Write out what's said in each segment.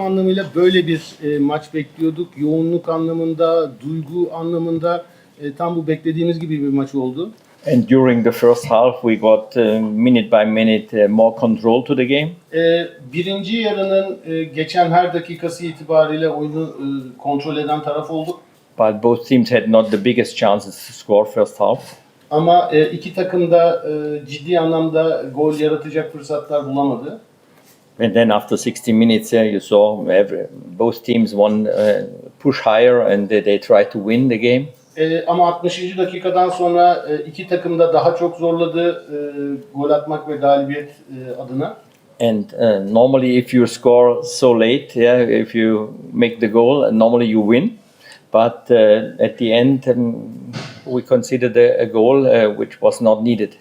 tam anlamıyla böyle bir e, maç bekliyorduk. Yoğunluk anlamında, duygu anlamında e, tam bu beklediğimiz gibi bir maç oldu. And during the first half, we got uh, minute by minute uh, more control to the game. E, birinci yarının e, geçen her dakikası itibariyle oyunu e, kontrol eden taraf olduk. But both teams had not the biggest chances to score first half. Ama e, iki takım da e, ciddi anlamda gol yaratacak fırsatlar bulamadı. And then after 60 minutes, uh, you saw every, both teams one uh, push higher and they, they tried to win the game. E, ama 60. dakikadan sonra e, iki takım da daha çok zorladı e, gol atmak ve galibiyet e, adına. And uh, normally, if you score so late, yeah, if you make the goal, normally you win. But uh, at the end, um, we considered a, a goal uh, which was not needed.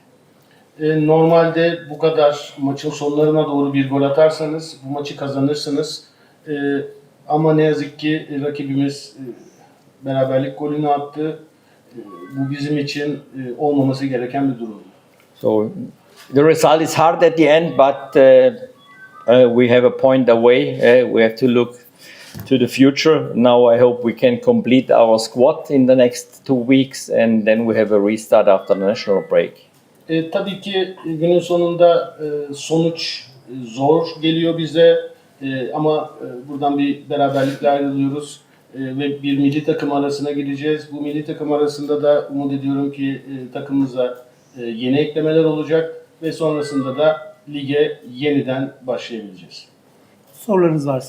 E, normalde bu kadar maçın sonlarına doğru bir gol atarsanız bu maçı kazanırsınız. E, ama ne yazık ki rakibimiz e, beraberlik golünü attı. Bu bizim için olmaması gereken bir durum. So the result is hard at the end, but uh, uh, we have a point away. Uh, we have to look to the future. Now I hope we can complete our squad in the next two weeks, and then we have a restart after the national break. E, tabii ki günün sonunda e, sonuç e, zor geliyor bize E, ama e, buradan bir beraberlikle ayrılıyoruz E, ve bir milli takım arasına gireceğiz. Bu milli takım arasında da umut ediyorum ki e, takımımıza e, yeni eklemeler olacak ve sonrasında da lige yeniden başlayabileceğiz. Sorularınız varsa